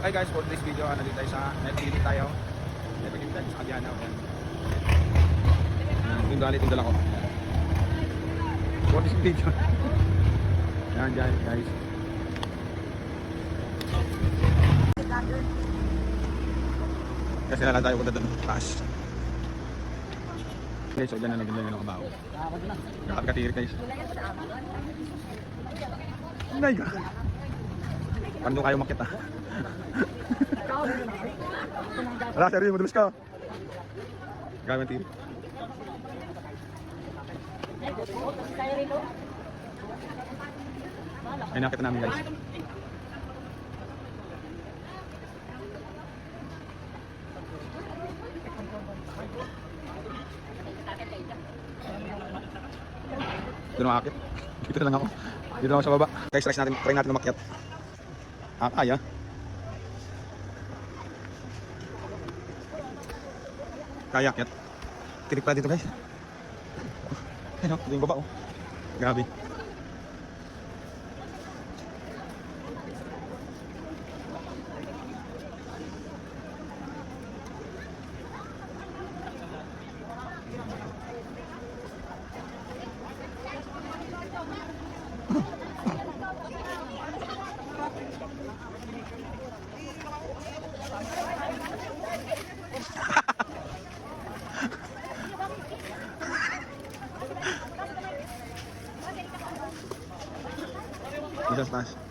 Okay guys, for this video, ano tayo sa Netflix tayo. Netflix tayo sa Kadiana. Yung galit yung dala ko. For this video. Ayan guys, guys. Kasi na lang tayo punta doon. Taas. Okay, so dyan na lang dyan yung kabaho. Nakakatirik guys. Nay ka. Paano doon kayo makita? Wala, seryo, madulas ka. Gawin tirik. Ay, nakita namin guys. Dito na akit. Dito na lang ako. Dito na ako sa baba. Guys, try natin, try natin umakyat. apa ya? Kayak ya. Tirik pa dito guys. Ayun, yung baba oh. That's nice.